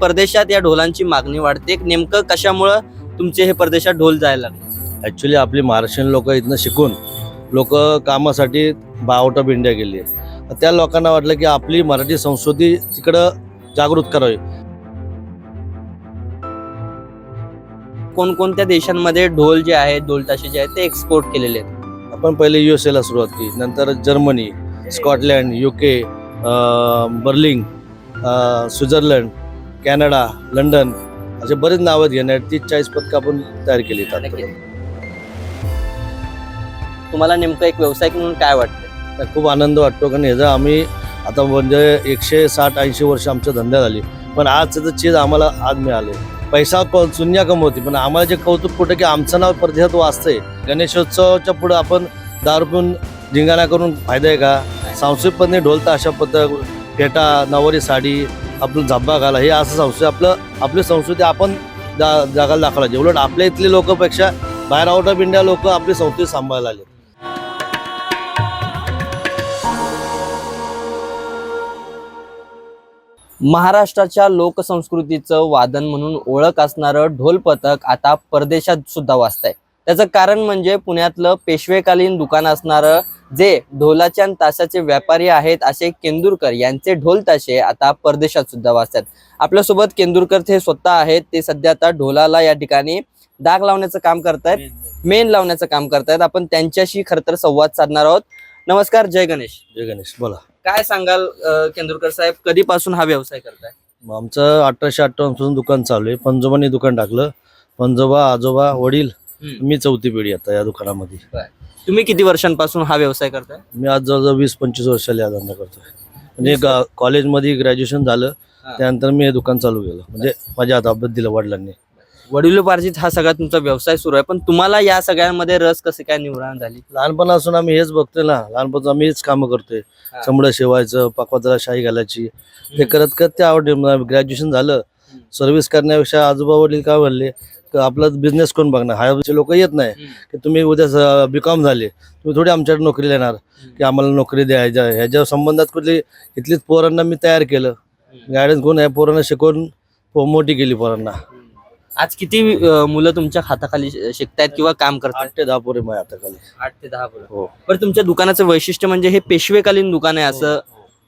परदेशात या ढोलांची मागणी वाढते. नेमकं कशामुळं तुमचे हे परदेशात ढोल जायला लागले? ॲक्च्युली आपली महाराष्ट्रीयन लोक इथनं शिकून लोक कामासाठी आउट ऑफ इंडिया गेली त्या लोकांना वाटलं की आपली मराठी संस्कृती तिकडं जागृत करावी. कोणकोणत्या देशांमध्ये ढोल जे आहेत ढोल ताशे जे आहेत ते एक्सपोर्ट केलेले आहेत? आपण पहिले यू एस एला सुरुवात केली. नंतर Germany Scotland UK Berlin Switzerland Canada London असे बरेच नावं घेणार तीस चाळीस पदकं आपण तयार केली आहेत. तुम्हाला नेमकं एक व्यावसायिक म्हणून काय वाटतं तर खूप आनंद वाटतो. कारण ह्याचं आम्ही आता म्हणजे एकशे साठ ऐंशी वर्ष आमच्या धंद्यात आली. पण आज त्याचं चीज आम्हाला आज मिळाले. पैसा क शून्य कमवते. पण आम्हाला जे कौतुक कुठं की आमचं नाव परदेशात वाचतंय. गणेशोत्सवाच्या पुढं आपण दारू पिऊन धिंगाणा करून फायदा आहे का? सांस्कृतिकपणे ढोल ताशा पद्धत फेटा नवरी साडी आपलं झब्बा घाला हे असं संस्कृती आपलं आपली संस्कृती आपण जा जगाला दाखवायला उलट आपल्या इथले लोकपेक्षा बाहेर आउट ऑफ इंडिया लोक आपली संस्कृती सांभाळायला आले महाराष्ट्राच्या लोकसंस्कृतीचं वादन म्हणून ओळख असणारं ढोल पथक आता परदेशात सुद्धा वाचत आहे त्याचं कारण म्हणजे पुण्यातलं पेशवेकालीन दुकान असणारं जे ढोलाच्या ताशाचे व्यापारी आहेत असे केंदुरकर यांचे ढोल ताशे आता परदेशात सुद्धा वाचतात आपल्यासोबत केंदुरकर हे स्वतः आहेत ते सध्या आता ढोलाला या ठिकाणी डाग लावण्याचं काम करतायत मेन लावण्याचं काम करतायत. आपण त्यांच्याशी खरं तर संवाद साधणार आहोत. नमस्कार जय गणेश. जय गणेश बोला. काय सांगाल केंदुरकर साहेब कधीपासून हा व्यवसाय करताय? आमचं अठराशे अठ्ठावन्नपासून दुकान चालू आहे. पंजोबांनी दुकान टाकलं. पंजोबा आजोबा वडील मी चौथी पिढी आता या दुकानामध्ये. तुम्ही किती वर्षांपासून हा व्यवसाय करताय? मी आज जवळजवळ वीस पंचवीस वर्षाला या धंदा करतोय. म्हणजे गा- कॉलेजमध्ये ग्रॅज्युएशन झालं हा. त्यानंतर मी हे दुकान चालू केलं. म्हणजे माझ्या अभ्यास दिला वडिलांनी. वडिलोपार्जित हा सगळा तुमचा व्यवसाय सुरू आहे पण तुम्हाला या सगळ्यामध्ये रस कसे काय निवडण झाली? लहानपणापासून आम्ही हेच बघतोय ना लहानपणापासून आम्ही हेच कामं करतोय. हा. चमडं शिवायचं पाकवाजाला शाही घालायची. ते करत करत ते आवड ग्रॅज्युएशन झालं. सर्व्हिस करण्यापेक्षा आजोबा वडील काय म्हणले आपला बिझनेस कोण बघणार? हायरचे लोक येत नाही की तुम्ही उद्या बी कॉम झाले तुम्ही थोडी आमच्याकडे नोकरी येणार की आम्हाला नोकरी द्यायच्या ह्याच्या संबंधात कुठली इथलीच पोरांना मी तयार केलं. गायडन्स कोण आहे? पोरांना शिकवून मोठी केली पोरांना. आज किती मुलं तुमच्या हाताखाली शिकतायत किंवा काम करतात आठ ते दहा पोरे माझ्या हाताखाली. आठ ते दहा मुलं हो. पण तुमच्या दुकानाचं वैशिष्ट्य म्हणजे हे पेशवेकालीन दुकान आहे असं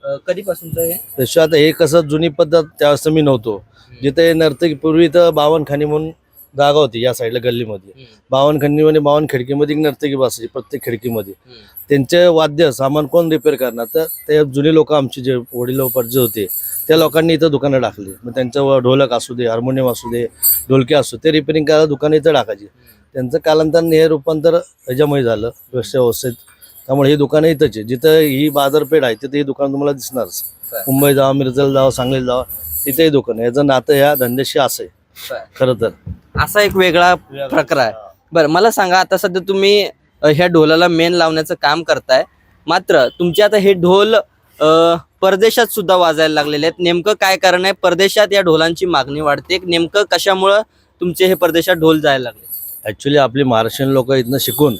अं, कधीपासूनच हे? आता हे कसं जुनी पद्धत त्यावेळेस मी नव्हतो. जिथे नर्तकी पूर्वी तर बावनखानी म्हणून जागा होती या साईडला गल्लीमध्ये. बावनखंडीमध्ये बावन खिडकीमध्ये एक नर्तकी बसायची प्रत्येक खिडकीमध्ये. त्यांचे वाद्य सामान कोण रिपेअर करणार? तर ते जुने लोक आमचे जे वडिलोपार्जित होते त्या लोकांनी इथं दुकानं टाकली. मग त्यांचं ढोलक असू दे हार्मोनियम असू दे ढोलके असू ते रिपेअरिंग करायला दुकानं इथं टाकायची. त्यांचं कालांतराने हे रूपांतर ह्याच्यामुळे झालं व्यवसाय व्यवस्थित. त्यामुळे ही दुकानं इथंच आहे. जिथं ही बाजारपेठ आहे तिथे ही दुकान तुम्हाला दिसणारच. मुंबई जावा मिरजला जावा सांगलीला जावा तिथेही दुकान आहे. याचं नातं ह्या धंद्याशी असं आहे. खरं तर. असा एक वेगळा प्रकार आहे. बरं मला सांगा आता सध्या तुम्ही ह्या ढोलाला मेन लावण्याचं काम करताय. मात्र तुमचे आता हे ढोल अ, परदेशात सुद्धा वाजायला लागलेले आहेत. नेमकं काय कारण आहे? परदेशात या ढोलांची मागणी वाढते. नेमकं कशामुळं तुमचे हे परदेशात ढोल जायला लागले? ॲक्च्युली आपली महाराष्ट्रीयन लोक इथनं शिकून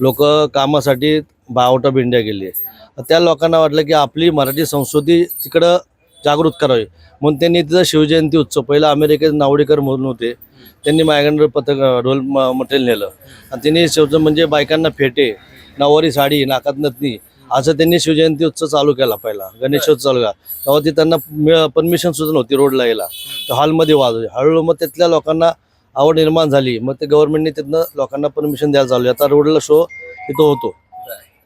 लोक कामासाठी आउट ऑफ इंडिया गेली. त्या लोकांना वाटलं की आपली मराठी संस्कृती तिकडं जागृत करावी. म्हणून त्यांनी तिथं शिवजयंती उत्सव पहिला अमेरिकेत नावडेकर म्हणून होते. त्यांनी मायगंड पथक ढोल म- मटेरियल नेलं. आणि त्यांनी शेवचं म्हणजे बायकांना फेटे नऊवारी साडी नाकात नथनी असं त्यांनी शिवजयंती उत्सव चालू केला पहिला. गणेशोत्सव चालू केला. तेव्हा ती त्यांना परमिशन सुद्धा नव्हती रोडला यायला. तर हॉलमध्ये वाजवली हळूहळू मग तिथल्या लोकांना आवड निर्माण झाली. मग ते गव्हर्नमेंटने तिथनं लोकांना परमिशन द्यायला चालू. आता रोडला शो तिथं होतो.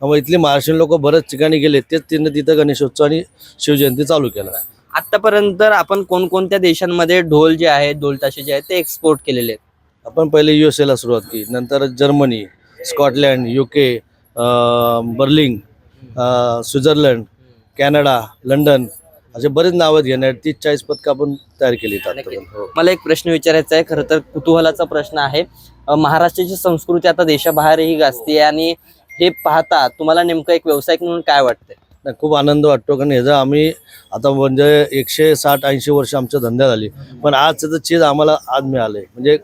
त्यामुळे इथली महाराष्ट्रीयन लोक बऱ्याच ठिकाणी गेले तेच तिनं तिथं गणेशोत्सव आणि शिवजयंती चालू केला. आतापर्यंत आपण कोणकोणत्या देशांमध्ये ढोल जे आहेत ढोल ताशे जे आहेत ते एक्सपोर्ट केलेले आहेत? आपण पहिले यू एस एला सुरुवात केली नंतर Germany Scotland UK Berlin Switzerland Canada London असे बरेच नावं घेणार तीस चाळीस पदकं आपण तयार केली आहेत आतापर्यंत. हो. मला एक प्रश्न विचारायचा आहे खरं तर कुतूहलाचा प्रश्न आहे. महाराष्ट्राची संस्कृती आता देशाबाहेरही गाजते आणि हे पाहता तुम्हाला नेमकं एक व्यावसायिक म्हणून काय वाटतंय? नाही, खूप आनंद वाटतो कारण ह्याचं आम्ही आता म्हणजे एकशे साठ ऐंशी वर्ष आमच्या धंद्यात आली पण आज त्याचं चीज आम्हाला आज मिळालंय. म्हणजे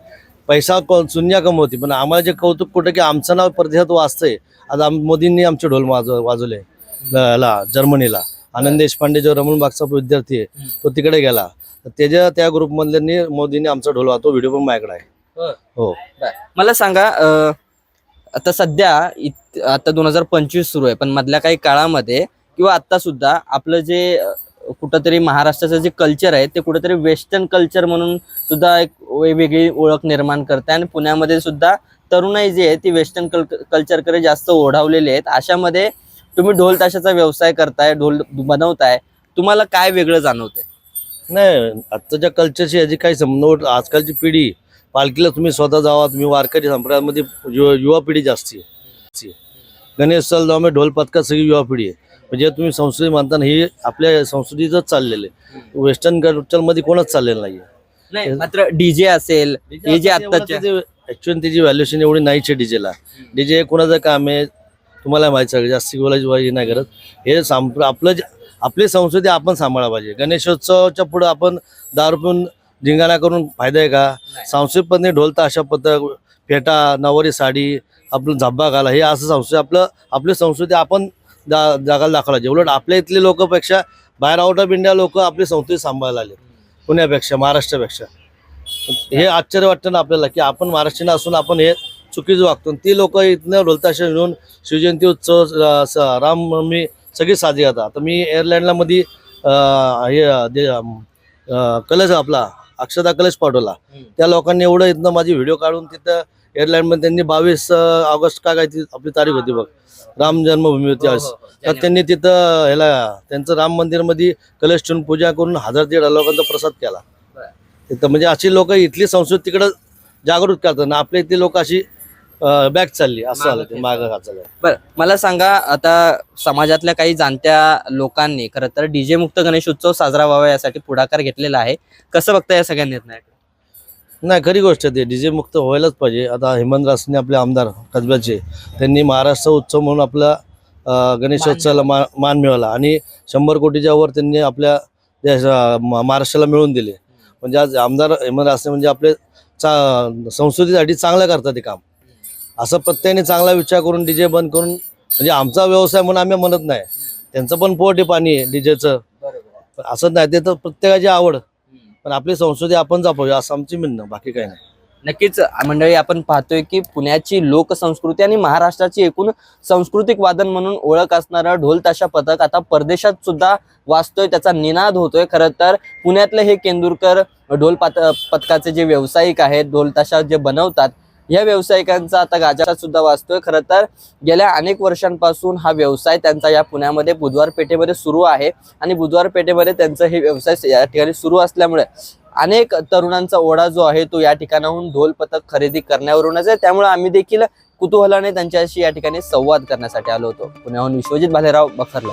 पैसा को शून्य कमवती पण आम्हाला जे कौतुक कुठं की आमचं नाव परदेशात वाचतंय आज आम मोदींनी आमचे ढोल वाजव वाजवले ला जर्मनीला. आनंद देशपांडे जो रमण बागचा विद्यार्थी आहे. तो तिकडे गेला. त्याच्या त्या ग्रुपमधल्यांनी मोदींनी आमचा ढोल वाजतो व्हिडिओ पण माझ्याकडे आहे. हो. मला सांगा आता सध्या इत- आता दोन हजार पंचवीस सुरू आहे पण मधल्या काही काळामध्ये किंवा आत्तासुद्धा सुद्धा आपलं जे कुठंतरी महाराष्ट्राचं जे कल्चर आहे ते कुठंतरी वेस्टर्न कल्चर म्हणून सुद्धा एक वेगवेगळी ओळख निर्माण करते आणि पुण्यामध्ये सुद्धा तरुणाई जी आहे ती वेस्टर्न कल कल्चरकडे जास्त ओढावलेली आहेत. अशामध्ये तुम्ही ढोल ताशाचा व्यवसाय करताय ढोल बनवताय तुम्हाला काय वेगळं जाणवतंय? नाही आत्ताच्या कल्चरशी याची काही संबंध आजकालची पिढी पालखीला तुम्ही स्वतः जावा तुम्ही वारकरी संप्रदायामध्ये युवा युवा पिढी जास्ती आहे. गणेशमध्ये ढोल पथकात सगळी युवा पिढी आहे. म्हणजे तुम्ही संस्कृती म्हणताना ही आपल्या संस्कृतीचंच चाललेलं आहे. वेस्टर्न कल्चरमध्ये कोणच चाललेलं नाही नाही मात्र डीजे असेल हे जे आत्ताच्या ऍक्च्युअली त्याची व्हॅल्युएशन एवढी नाहीच आहे डीजेला डीजे कोणाचं काम आहे तुम्हाला माहिती सगळं जास्त बोलायची पाहिजे नाही करत. हे सांप आपलं आपली संस्कृती आपण सांभाळा पाहिजे. गणेशोत्सवाच्या पुढे आपण दारू पिऊन धिंगाणा करून फायदा आहे का? सांस्कृतिक पद्धतीने ढोल ताशा पथक फेटा नवरी साडी आपलं झब्बा घाला हे असं संस्कृती आपलं आपली संस्कृती आपण दा जगाला दाखवला. पाहिजे उलट आपल्या इथले लोकपेक्षा बाहेर आउट ऑफ इंडिया लोक आपली संस्कृती सांभाळायला आले पुण्यापेक्षा महाराष्ट्रापेक्षा. हे आश्चर्य वाटतं ना आपल्याला की आपण महाराष्ट्रीयन असून आपण हे चुकीचं वागतो. ती लोक इथनं ढोलताशा घेऊन शिवजयंती उत्सव रामनवमी सगळी साजरी करतात. आता मी एअरलाईनला मध्ये हे कलश आपला. अक्षता कलश पाठवला. त्या लोकांनी एवढं इथनं माझी व्हिडिओ काढून तिथं एअरलाईनमध्ये त्यांनी बावीस ऑगस्ट का काय ती आपली तारीख होती बघ. राम जन्मभूमी होती आज. तर त्यांनी तिथं ह्याला त्यांचं राम मंदिरमध्ये कलश ठेवून पूजा करून हजार दीड लोकांचा प्रसाद केला. तिथं म्हणजे अशी लोक इथली संस्कृती तिकडं जागृत करतात. आणि आपल्या इथली लोक अशी बॅक चालली असं झालं ते मागं चाललं. बर मला सांगा आता समाजातल्या काही जाणत्या लोकांनी खरं तर डीजे मुक्त गणेश उत्सव साजरा व्हावा यासाठी पुढाकार घेतलेला आहे. कसं बघता या सगळ्या निर्णयाकडे? नाही खरी गोष्ट आहे ते डीजे मुक्त व्हायलाच पाहिजे. आता हेमंत रासने आपले आमदार कसब्याचे त्यांनी महाराष्ट्र उत्सव म्हणून आपला अं, गणेशोत्सवाला मान मान मिळवला. आणि शंभर कोटीच्या वर त्यांनी आपल्या देश म- महाराष्ट्राला मिळवून दिले. म्हणजे आज आमदार हेमंत रासने म्हणजे आपले चा संस्कृतीसाठी चांगलं करतात ते काम. असं प्रत्येकाने चांगला विचार करून डीजे बंद करून म्हणजे आमचा व्यवसाय म्हणून आम्ही म्हणत नाही. त्यांचं पण पोट पाणी आहे डीजेचं. असं नाही ते तर प्रत्येकाची आवड. पण आपली संस्कृती आपण जपावी असं आमची म्हणणं बाकी काही नाही. नक्कीच मंडळी आपण पाहतोय की पुण्याची लोकसंस्कृती आणि महाराष्ट्राची एकूण सांस्कृतिक वादन म्हणून ओळख असणारं ढोल ताशा पथक आता परदेशात सुद्धा वाचतोय त्याचा निनाद होतोय. खरं तर पुण्यातले हे केंदुरकर ढोल पथकाचे जे व्यावसायिक आहेत ढोल ताशा जे बनवतात या व्यावसायिकांचा आता गाजाचा सुद्धा वाचतोय खरं तर गेल्या अनेक वर्षांपासून हा व्यवसाय त्यांचा या पुण्यामध्ये बुधवार पेठेमध्ये सुरू आहे. आणि बुधवार पेठेमध्ये त्यांचा हे व्यवसाय या ठिकाणी सुरू असल्यामुळे अनेक तरुणांचा ओढा जो आहे तो या ठिकाणाहून ढोल पथक खरेदी करण्यावरूनच आहे. त्यामुळे आम्ही देखील कुतूहलाने त्यांच्याशी या ठिकाणी संवाद करण्यासाठी आलो होतो. पुण्याहून विश्वजित भालेराव बखरला